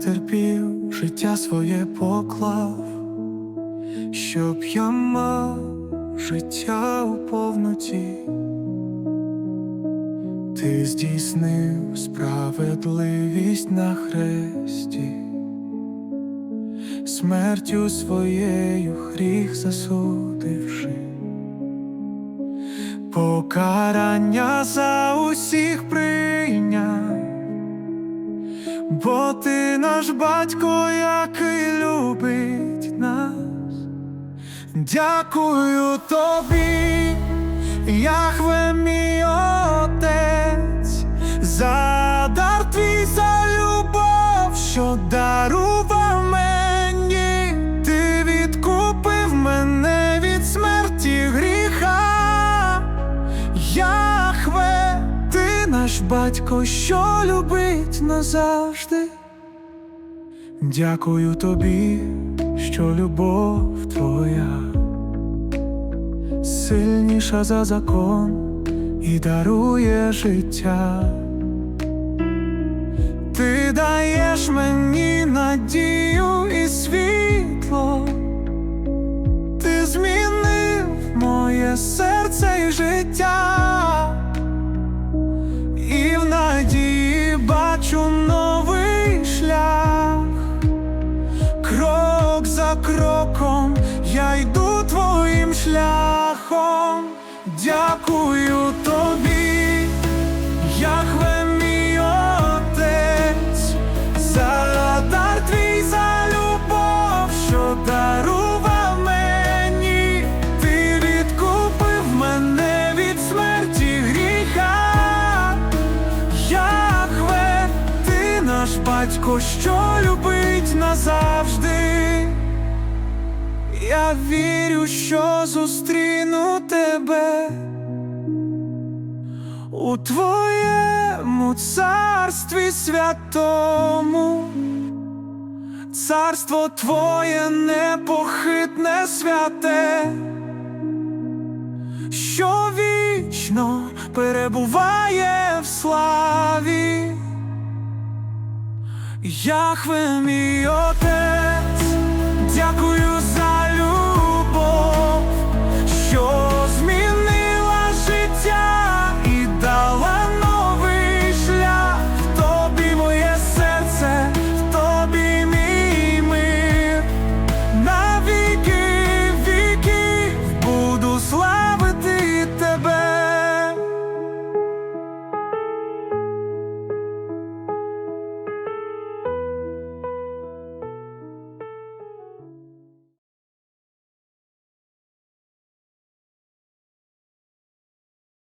терпів, життя своє поклав, щоб я мав життя у повноті. Ти здійснив справедливість на хресті, смертю своєю гріх засудивши, покарання за усіх прийняв, бо ти наш батько, який любить нас. Дякую тобі, Яхве мій наш батько, що любить назавжди. Дякую тобі, що любов твоя сильніша за закон і дарує життя. Ти даєш мені надію і світло, ти змінив моє серце і життя, кроком я йду твоїм шляхом. Дякую тобі, Яхве мій отець, за дар твій за любов, що дарував мені, ти відкупив мене від смерті гріха. Яхве, ти наш батько, що любить назавжди. Я вірю, що зустріну тебе у твоєму царстві святому. Царство твоє непохитне святе, що вічно перебуває в славі. Яхве мій отець